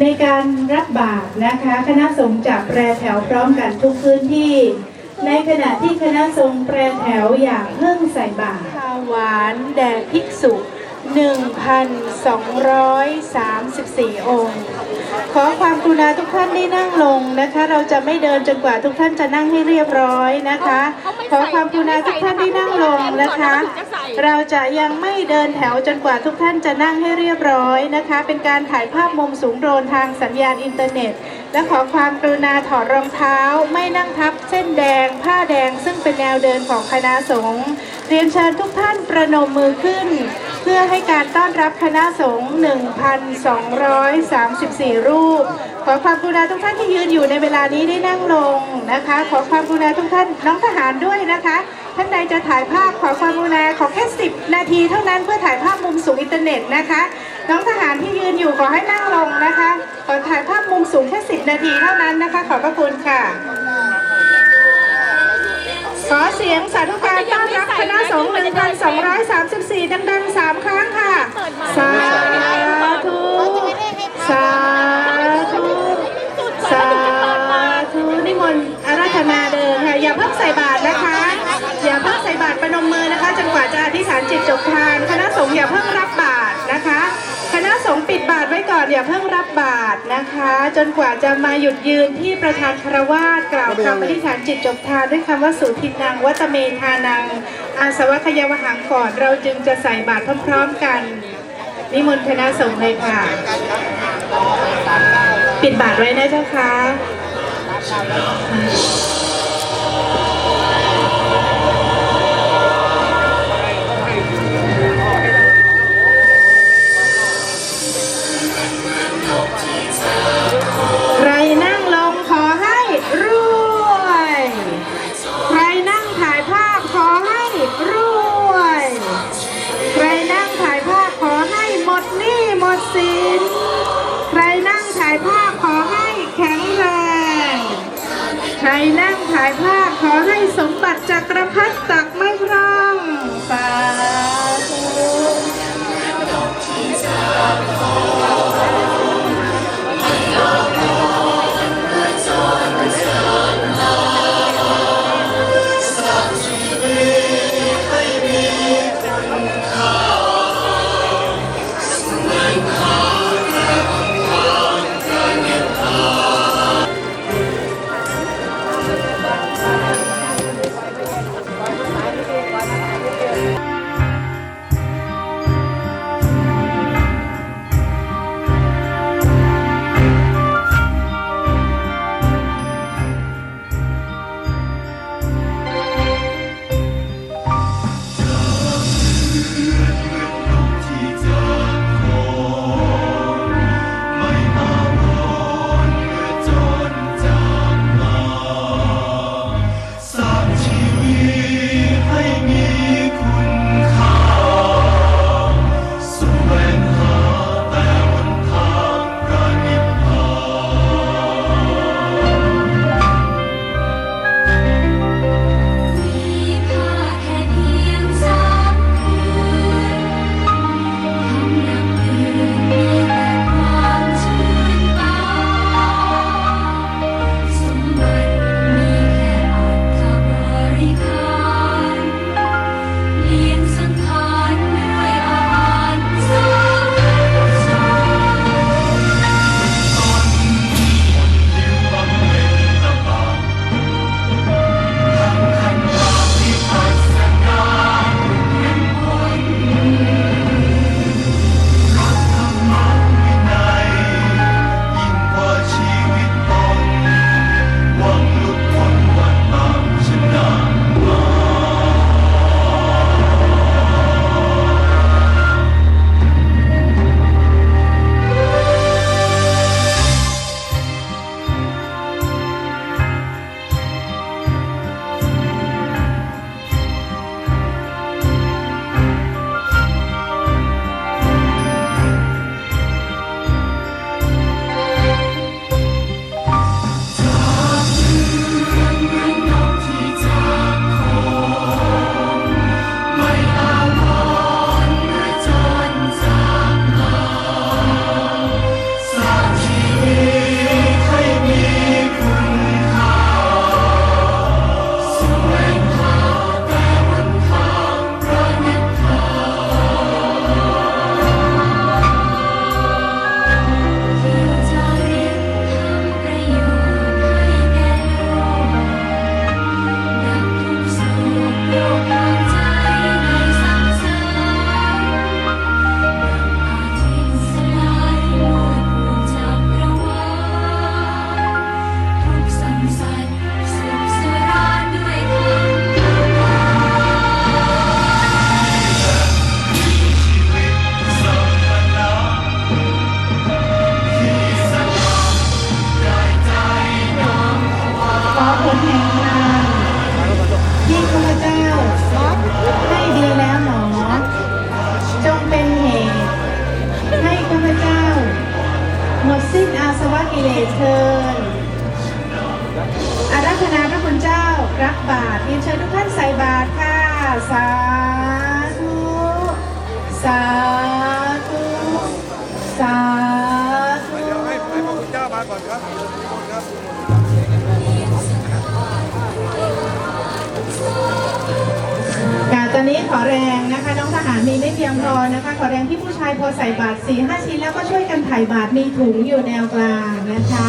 ในการรับบาตรนะคะ คณะสงฆ์จะแปรแถวพร้อมกันทุกพื้นที่ ในขณะที่คณะสงฆ์แปรแถวอย่างเพิ่งใส่บาตรหวานแด่ภิกษุ 1,234 องค์ ขอความกรุณาทุกท่านได้นั่งลงนะคะ เราจะไม่เดินจนกว่าทุกท่านจะนั่งให้เรียบร้อยนะคะ ขอความกรุณาทุกท่านได้นั่งลงนะคะ เราจะยังไม่เดินแถวจนกว่าทุกท่านจะนั่งให้เรียบร้อยนะคะ เป็นการถ่ายภาพมุมสูงโดรนทางสัญญาณอินเทอร์เน็ต และขอความกรุณาถอดรองเท้า ไม่นั่งทับเส้นแดง ผ้าแดงซึ่งเป็นแนวเดินของคณะสงฆ์เรียนเชิญทุกท่านประนมมือขึ้น เพื่อให้การต้อนรับคณะสงฆ์1,234 รูป ขอความกรุณาทุกท่านที่ยืนอยู่ในเวลานี้ได้นั่งลงนะคะ ขอความกรุณาทุกท่านน้องทหารด้วยนะคะ ท่านใดจะถ่ายภาพขอความกรุณาขอแค่ 10 นาทีเท่านั้นเพื่อถ่ายภาพมุมสูงอินเทอร์เน็ตนะคะ น้องทหารที่ยืนอยู่ขอให้นั่งลงนะคะ ขอถ่ายภาพมุมสูงแค่ 10 นาทีเท่านั้นนะคะ ขอบพระคุณค่ะ ขอเสียงสาธุการต้อนรับคณะสงฆ์1,234 ดังๆ 3 ครั้งค่ะ สาธุ สาธุ สาธุนิมนต์อาราธนาเดินค่ะ อย่าเพิ่งใส่บาตรนะคะ อย่าเพิ่งใส่บาตรประนมมือนะคะ จนกว่าจะอธิษฐานจิตจบทาน คณะสงฆ์อย่าเพิ่งรับบาตร บาตรไว้ก่อนอย่าเพิ่งรับบาตรนะคะ จนกว่าจะมาหยุดยืนที่ประธานคารวาสกล่าวคำอธิษฐานจิตจบทานด้วยคำว่าสุทินังวัตเมธานัง อาสวะขยาวหังก่อนเราจึงจะใส่บาตรพร้อมๆกันนิมนต์คณะสงฆ์เลยค่ะ ปิดบาตรไว้นะเจ้าค่ะ ขอแรงนะคะ น้องทหารมีไม่เพียงพอนะคะ ขอแรงที่ผู้ชายพอใส่บาตรสี่ห้าชิ้นแล้วก็ช่วยกันถ่ายบาตรมีถุงอยู่แนวกลางนะคะ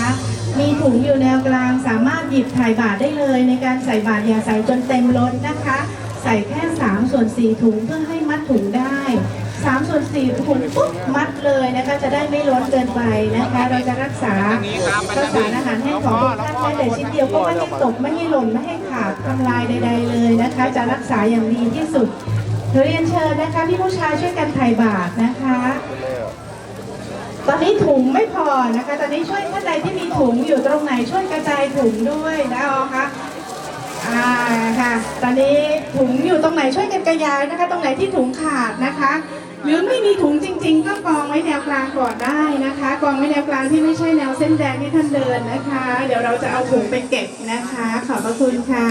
มีถุงอยู่แนวกลาง สามารถหยิบถ่ายบาตรได้เลย ในการใส่บาตรอย่าใส่จนเต็มล้นนะคะ ใส่แค่3ส่วน4ถุงเพื่อให้มัดถุงได้ 3ส่ถุงปุ๊บมัดเลยนะคะ จะได้ไม่ล้นเกินไปนะคะ เราจะรักษาข้าวสารอาหารแห้งของทุกท่านแม้แต่ชิ้นเดียวก็ไม่ให้ตกไม่ให้หล่นไม่ให้ขาดทำลายใด ๆ เลยนะคะ จะรักษาอย่างดีที่สุดเรียนเชิญนะคะพี่ผู้ชายช่วยกันถ่ายบาตรนะคะ ตอนนี้ถุงไม่พอนะคะ ตอนนี้ช่วยท่านใดที่มีถุงอยู่ตรงไหนช่วยกระจายถุงด้วยนะอ๋อคะอ่าค่ะ ตอนนี้ถุงอยู่ตรงไหนช่วยกันกระจายนะคะ ตรงไหนที่ถุงขาดนะคะ หรือไม่มีถุงจริง ๆ ก็กองไว้แนวกลางก่อนได้นะคะ กองไว้แนวกลางที่ไม่ใช่แนวเส้นแดงที่ท่านเดินนะคะ เดี๋ยวเราจะเอาถุงไปเก็บนะคะ ขอบพระคุณค่ะ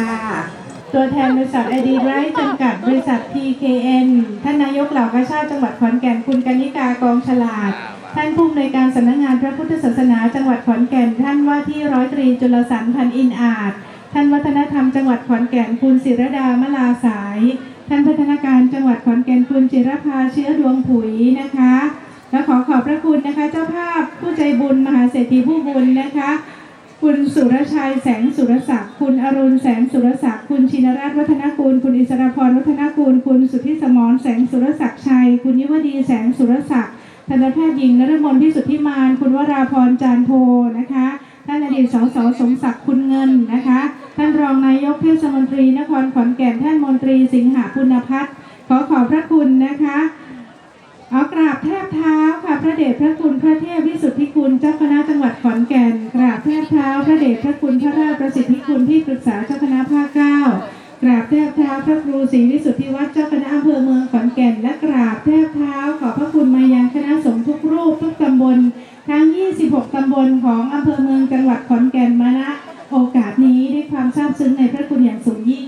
ตัวแทนบริษัทไอดีไรจำกัดบริษัท PKN ท่านนายกเหล่ากาชาติจังหวัดขอนแก่นคุณกนิกากองฉลาด ท่านผู้อำนวยการสำนักงานพระพุทธศาสนาจังหวัดขอนแก่น ท่านว่าที่ร้อยตรีจุลสันพันอินอาจ ท่านวัฒนธรรมจังหวัดขอนแก่นคุณศิรดามลาสาย ท่านพัฒนาการจังหวัดขอนแก่นคุณจิรภาเชื้อดวงผุยนะคะ และขอขอบพระคุณนะคะ เจ้าภาพผู้ใจบุญมหาเศรษฐีผู้บุญนะคะ คุณสุรชัยแสงสุรศักดิ์คุณอรุณแสงสุรศักดิ์คุณชินรัตน์วัฒนกุลคุณอิสรพรวัฒนกุลคุณสุทธิสมรแสงสุรศักดิ์ชัย คุณยิวดีแสงสุรศักดิ์ทันตแพทย์หญิงนรมนที่สุทธิมาน คุณวราพรจานโพนะคะท่านอดีตสสสมศักดิ์คุณเงินนะคะ ท่านรองนายกเทศมนตรีนครขอนแก่นท่านมนตรีสิงหาปุณพัฒน์ขอขอบพระคุณนะคะเอากราบแทบเท้าค่ะพระเดชพระคุณพระเทพวิสุทธิคุณเจ้าคณะจังหวัดขอนแก่นกราบแทบเท้าพระเดชพระคุณพระราชประสิทธิคุณที่ปรึกษาเจ้าคณะภาคเก้ากราบแทบเท้าพระครูศรีวิสุทธิวัฒน์เจ้าคณะอำเภอเมืองขอนแก่นและกราบแทบเท้าขอพระคุณมายังคณะสงฆ์ทุกรูปทุกตำบลทั้ง 26 ตำบลของอำเภอเมืองจังหวัดขอนแก่นมาณ ซึ้งในพระคุณอย่างสูงยิ่ง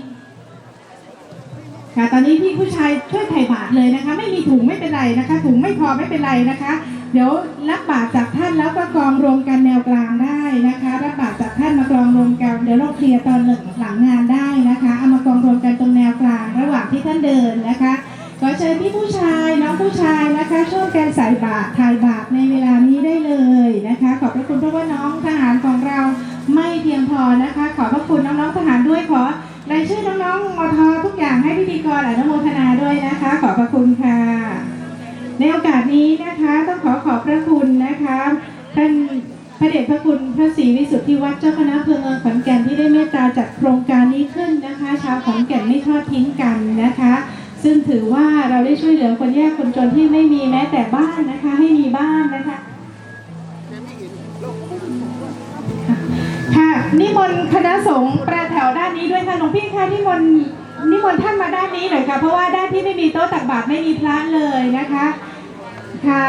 ค่ะตอนนี้พี่ผู้ชายช่วยไถ่บาทเลยนะคะ ไม่มีถุงไม่เป็นไรนะคะ ถุงไม่พอไม่เป็นไรนะคะ เดี๋ยวรับบาทจากท่านแล้วก็กองรวมกันแนวกลางได้นะคะ รับบาทจากท่านมากองรวมกันเดี๋ยวเราเคลียร์ตอนหลังงานได้นะคะเอามากองรวมกันตรงแนวกลางระหว่างที่ท่านเดินนะคะขอเชิญพี่ผู้ชายน้องผู้ชายนะคะช่วยกันใส่บาตรถ่ายบาตรในเวลานี้ได้เลยนะคะ ขอบพระคุณเพราะว่าน้องทห ค่ะ ในโอกาสนี้นะคะต้องขอขอบพระคุณนะคะท่านพระเดชพระคุณพระศรีวิสุทธิวัฒน์เจ้าคณะอำเภอเมืองขอนแก่นที่ได้เมตตาจัดโครงการนี้ขึ้นนะคะ ชาวขอนแก่นไม่ทอดทิ้งกันนะคะ ซึ่งถือว่าเราได้ช่วยเหลือคนยากคนจนที่ไม่มีแม้แต่บ้านนะคะ ให้มีบ้านนะคะค่ะนิมนต์คณะสงฆ์ประแถวด้านนี้ด้วยค่ะหลวงพี่ค่ะนิมนต์ นิมนต์ท่านมาด้านนี้หน่อยค่ะ เพราะว่าด้านที่ไม่มีโต๊ะตักบาตรไม่มีพระเลยนะคะ ค่ะ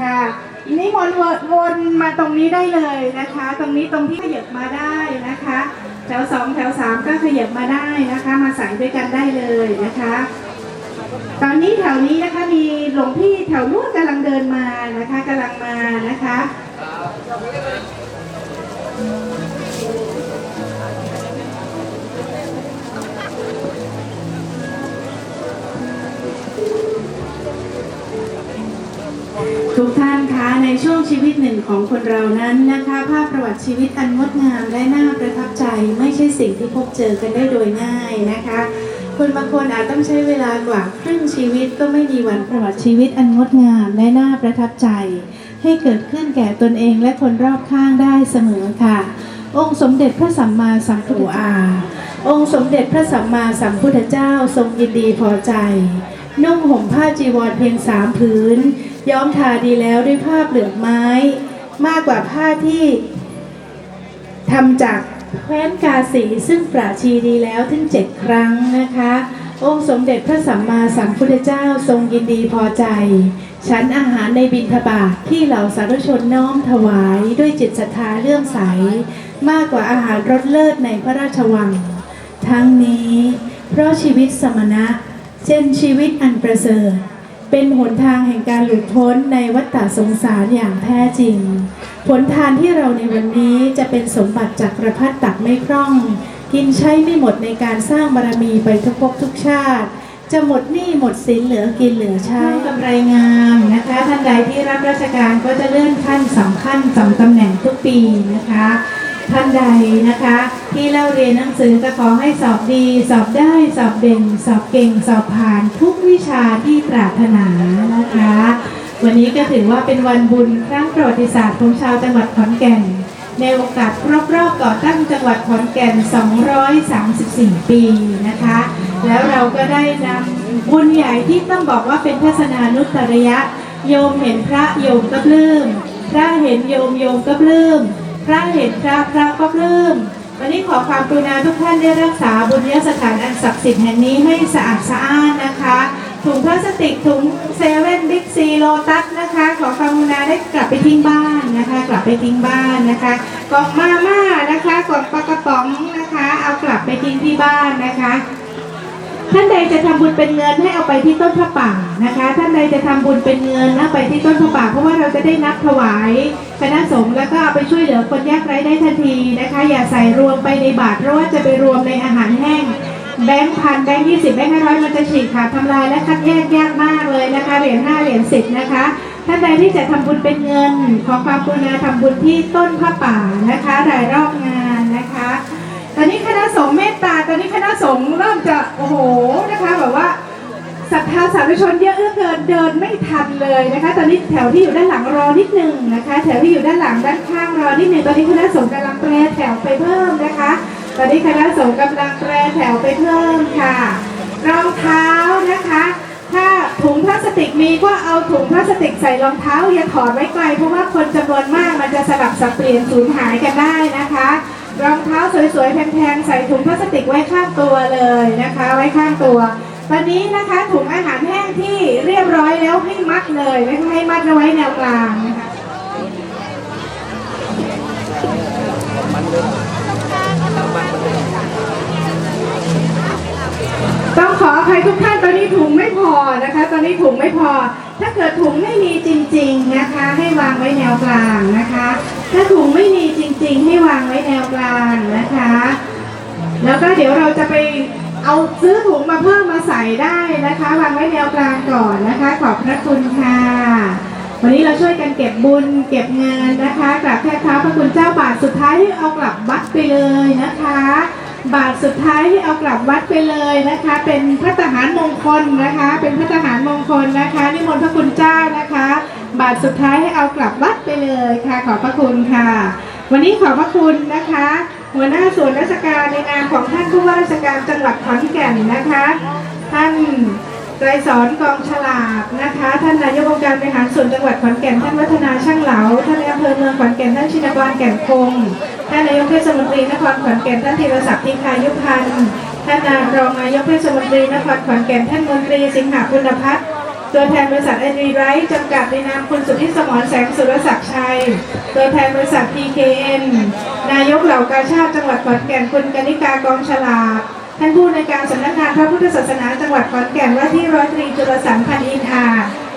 ค่ะนิมนต์วนมาตรงนี้ได้เลยนะคะ ตรงนี้ตรงที่ขยับมาได้นะคะ แถวสองแถวสามก็ขยับมาได้นะคะ มาใส่ด้วยกันได้เลยนะคะ ตอนนี้แถวนี้นะคะมีหลวงพี่แถวนู้นกำลังเดินมานะคะกำลังมานะคะ ทุกท่านคะในช่วงชีวิตหนึ่งของคนเรานั้นนะคะ ภาพประวัติชีวิตอันงดงามและน่าประทับใจ ไม่ใช่สิ่งที่พบเจอกันได้โดยง่ายนะคะคนบางคนอาจต้องใช้เวลากว่าครึ่งชีวิตก็ไม่มีวันประวัติชีวิตอันงดงามและน่าประทับใจ ให้เกิดขึ้นแก่ตนเองและคนรอบข้างได้เสมอค่ะ องค์สมเด็จพระสัมมาสัมพุทธอาองค์สมเด็จพระสัมมาสัมพุทธเจ้าทรงยินดีพอใจนุ่งห่มผ้าจีวรเพียงสามผืน ย้อมทาดีแล้วด้วยผ้าเปลือกไม้ มากกว่าผ้าที่ทำจากแคว้นกาสีซึ่งปราชีดีแล้วถึงเจ็ดครั้งนะคะ องค์สมเด็จพระสัมมาสัมพุทธเจ้าทรงยินดีพอใจ ฉันอาหารในบิณฑบาตทที่เหล่าสาธุชนน้อมถวายด้วยจิตศรัทธาเลื่อมใส มากกว่าอาหารรสเลิศในพระราชวัง ทั้งนี้ เพราะชีวิตสมณะ เช่นชีวิตอันประเสริฐ เป็นหนทางแห่งการหลุดพ้นในวัฏฏสงสารอย่างแท้จริง ผลทานที่เราในวันนี้จะเป็นสมบัติจากประพัดตักไม่พร่อง กินใช้ไม่หมดในการสร้างบารมีไปทุกภพทุกชาติ จะหมดหนี้หมดสินเหลือกินเหลือใช้กำไรงามนะคะ ท่านใดที่รับราชการก็จะเลื่อนขั้นสำขั้นสำตำแหน่งทุกปีนะคะ ท่านใดนะคะ ที่เล่าเรียนหนังสือก็ขอให้สอบดี สอบได้สอบเด่น สอบเก่ง สอบผ่านทุกวิชาที่ปรารถนานะคะ วันนี้ก็ถือว่าเป็นวันบุญครั้งประวัติศาสตร์ของชาวจังหวัดขอนแก่น ในโอกาสครบรอบก่อตั้งจังหวัดขอนแก่น 234 ปีนะคะ แล้วเราก็ได้นำบุญใหญ่ที่ต้องบอกว่าเป็นทัศนานุตริยะโยมเห็นพระโยมก็ปลื้มพระเห็นโยมโยมก็ปลื้ม พระเห็นพระพระก็ปลื้มวันนี้ขอความกรุณาทุกท่านได้รักษาบุญยสถานอันศักดิ์สิทธิ์แห่งนี้ให้สะอาดสะอ้านนะคะถุงพลาสติกถุงเซเว่นบิ๊กซีโลตัสนะคะ ขอความกรุณาได้กลับไปทิ้งบ้านนะคะ กลับไปทิ้งบ้านนะคะกล่องมาม่านะคะกล่องปลากระป๋องนะคะ เอากลับไปทิ้งที่บ้านนะคะ ท่านใดจะทำบุญเป็นเงินให้เอาไปที่ต้นพระป่านะคะ ท่านใดจะทำบุญเป็นเงินเอาไปที่ต้นพระป่า เพราะว่าเราจะได้นับถวายคณะสงฆ์แล้วก็เอาไปช่วยเหลือคนยากไร้ได้ทันทีนะคะ อย่าใส่รวมไปในบาทเพราะว่าจะไปรวมในอาหารแห้งแบงค์พันแบงค์ยี่สิบแบงค์ห้าร้อยมันจะฉีกขาดทำลายและคัดแยกยากมากเลยนะคะเหรียญห้าเหรียญสิบนะคะท่านใดที่จะทำบุญเป็นเงิน ขอความกรุณาทำบุญที่ต้นพระป่านะคะรายรอบงานนะคะ ตอนนี้คณะสงฆ์เมตตา ตอนนี้คณะสงฆ์เริ่มจะโอ้โหนะคะแบบว่าศรัทธาสาธุชนเยอะเหลือเกินเดินไม่ทันเลยนะคะ ตอนนี้แถวที่อยู่ด้านหลังรอนิดหนึงนะคะ แถวที่อยู่ด้านหลังด้านข้างรอนิดหนึงตอนนี้คณะสงฆ์กำลังแปรแถวไปเพิ่มนะคะ ตอนนี้คณะสงฆ์กำลังแปรแถวไปเพิ่มค่ะรองเท้านะคะ ถ้าถุงพลาสติกมีก็เอาถุงพลาสติกใส่รองเท้าอย่าถอดไว้ไกลเพราะว่าคนจำนวนมากมันจะสลับสับเปลี่ยนสูญหายกันได้นะคะ รองเท้าสวยๆ แพงๆ ใส่ถุงพลาสติกไว้ข้างตัวเลยนะคะ ไว้ข้างตัว ตอนนี้นะคะถุงอาหารแห้งที่เรียบร้อยแล้วให้มัดเลยไม่ให้มัดเอาไว้แนวกลางนะคะต้องขออภัยทุกท่านตอนนี้ถุงไม่พอนะคะ ตอนนี้ถุงไม่พอ ถ้าเกิดถุงไม่มีจริง ๆนะคะ ให้วางไว้แนวกลางนะคะ ถ้าถุงไม่มี ริง ๆ ให้วางไว้แนวกลางนะคะ แล้วก็เดี๋ยวเราจะไปเอาซื้อถุงมาเพิ่มมาใส่ได้นะคะ วางไว้แนวกลางก่อนนะคะ ขอบพระคุณค่ะ วันนี้เราช่วยกันเก็บบุญเก็บเงินนะคะกราบแค่เท้าพระคุณเจ้าบาทสุดท้ายที่เอากลับวัดไปเลยนะคะ บาทสุดท้ายที่เอากลับวัดไปเลยนะคะ เป็นพระทหารมงคลนะคะ เป็นพระทหารมงคลนะคะนิมนต์พระคุณเจ้านะคะ บาทสุดท้ายให้เอากลับวัดไปเลยค่ะ ขอบพระคุณค่ะ วันนี้ขอบพระคุณนะคะ หัวหน้าส่วนราชการในนามของท่านผู้ว่าราชการจังหวัดขอนแก่นนะคะ ท่านไกรสอนกองฉลาดนะคะ ท่านนายกองค์การบริหารส่วนจังหวัดขอนแก่น ท่านวัฒนาช่างเหลา ท่านนายอำเภอเมืองขอนแก่น ท่านชินกรแก่นคง ท่านนายกเทศมนตรีนครขอนแก่น ท่านธีรศักดิ์ทิคายุพันธ์ ท่านรองนายกเทศมนตรีนครขอนแก่น ท่านมนตรีสิงหาคุณพัฒน์ ตัวแทนบริษัทไอรีไรท์จำกัดในนามคุณสุทธิสมรแสงสุรศักดิ์ชัย ตัวแทนบริษัท PKN นายกเหล่ากาชาติจังหวัดขอนแก่นคุณกนิกากองฉลาด ท่านผู้ในการสำนักงานพระพุทธศาสนาจังหวัดขอนแก่นว่าที่ร้อยตรีจุลสันพันธ์อินอา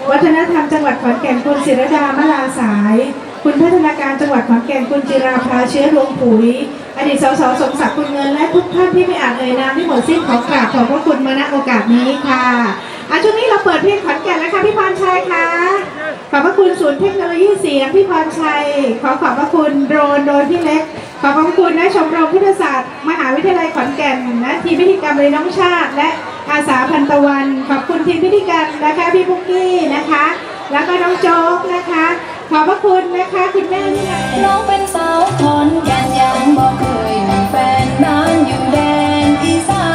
วัฒนธรรมจังหวัดขอนแก่นคุณศิรดามลาสาย คุณพัฒนาการจังหวัดขอนแก่นคุณจิราภาเชื้อดวงผุยอดีตสสสมศักดิ์คุณเงินและทุกท่านที่ไม่อาจเอ่ยนามที่หมดสิ้นขอกราบขอบพระคุณมาณโอกาสนี้ค่ะ ศูนย์เทคโนโลยีเสียงพี่พรชัย ขอขอบพระคุณโดรนโดรนพี่เล็ก ขอบพระคุณนะชมรมพุทธศาสตร์ มหาวิทยาลัยขอนแก่นนะทีมพิธีกรรมเลยน้องชาติ และอาสาพันตะวัน ขอบคุณทีมพิธีกรรมนะคะพี่พุกกี้นะคะ แล้วก็น้องโจ๊กนะคะ ขอบพระคุณนะคะคุณแม่ที่น้องเป็นสาวขอนแก่นยังบอกเคยมีแฟนบ้านอยู่แดนอีสา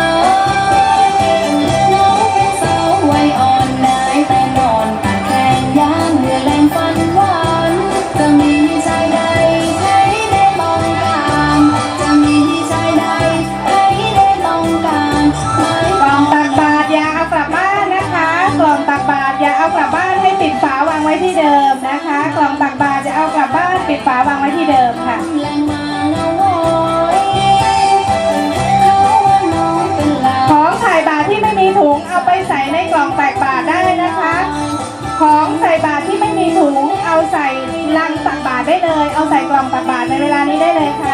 น ใส่กล่องตักบาตรในเวลานี้ได้เลยค่ะ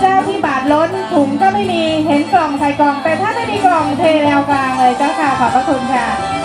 เจ้าที่บาดล้นถุงก็ไม่มีเห็นกล่องใส่กล่อง แต่ถ้าไม่มีกล่องเทแนวกลางเลยเจ้าค่ะขอบพระคุณค่ะ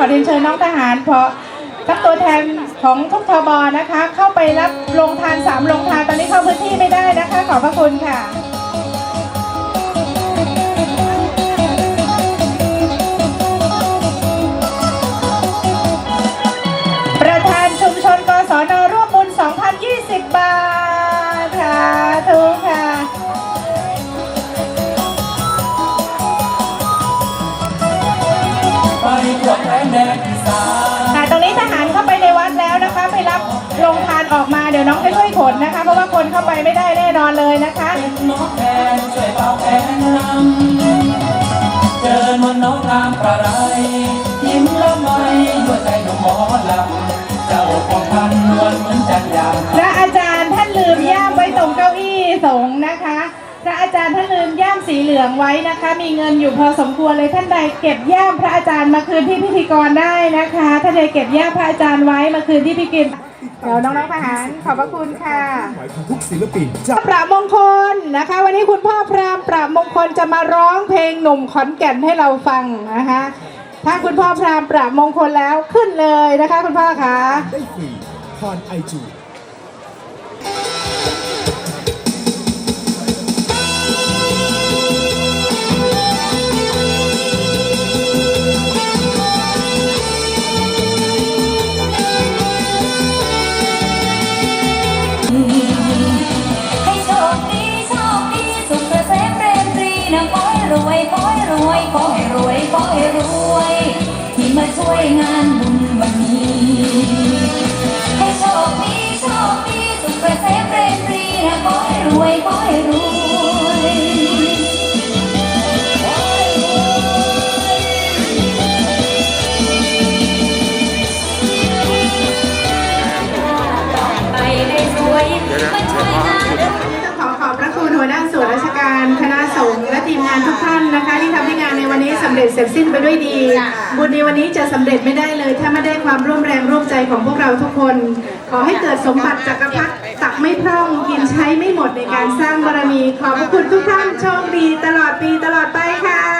อเรียนเชิญน้องทหารเพราะกับตัวแทนของทุกทบนะคะ เข้าไปรับโรงทานสามโรงทานตอนนี้เข้าพื้นที่ไม่ได้นะคะ ขอบพระคุณค่ะประ น้องจะช่วยขนนะคะ เพราะว่าคนเข้าไปไม่ได้แน่นอนเลยนะคะเป็นน้องแทนช่วยเป่าแอนนำเจอนวลน้องงามประไรยิ้มละไมหัวใจหนุ่มหมอลำเจ้าของพันนวลเหมือนจันยามพระอาจารย์ท่านลืมย่ามไว้ตรงเก้าอี้สงฆ์นะคะพระอาจารย์ท่านลืมย่ามสีเหลืองไว้นะคะ มีเงินอยู่พอสมควรเลยท่านใดเก็บย่ามพระอาจารย์มาคืนที่พิธีกรได้นะคะท่านใดเก็บย่ามพระอาจารย์ไว้มาคืนที่พิธีกร เดี๋ยวน้องๆทหารขอบพระคุณค่ะหมายถึงทุกศิลปินจะประมงคลนะคะ วันนี้คุณพ่อพรามประมงคลจะมาร้องเพลงหนุ่มขอนแก่นให้เราฟังนะคะ ถ้าคุณพ่อพรามประมงคลแล้วขึ้นเลยนะคะ คุณพ่อคะ ได้ฟรีผ่านไอจู ขอให้รวยขอให้รวย ที่มาช่วยงานบุญวันนี้ ร็จเสร็จสิ้นไปด้วยดี บุญในวันนี้จะสำเร็จไม่ได้เลย ถ้าไม่ได้ความร่วมแรงร่วมใจของพวกเราทุกคน ขอให้เกิดสมบัติจักรพรรดิตักไม่พร่องกินใช้ไม่หมดในการสร้างบารมี ขอบพระคุณทุกท่านโชคดีตลอดปีตลอดไปค่ะ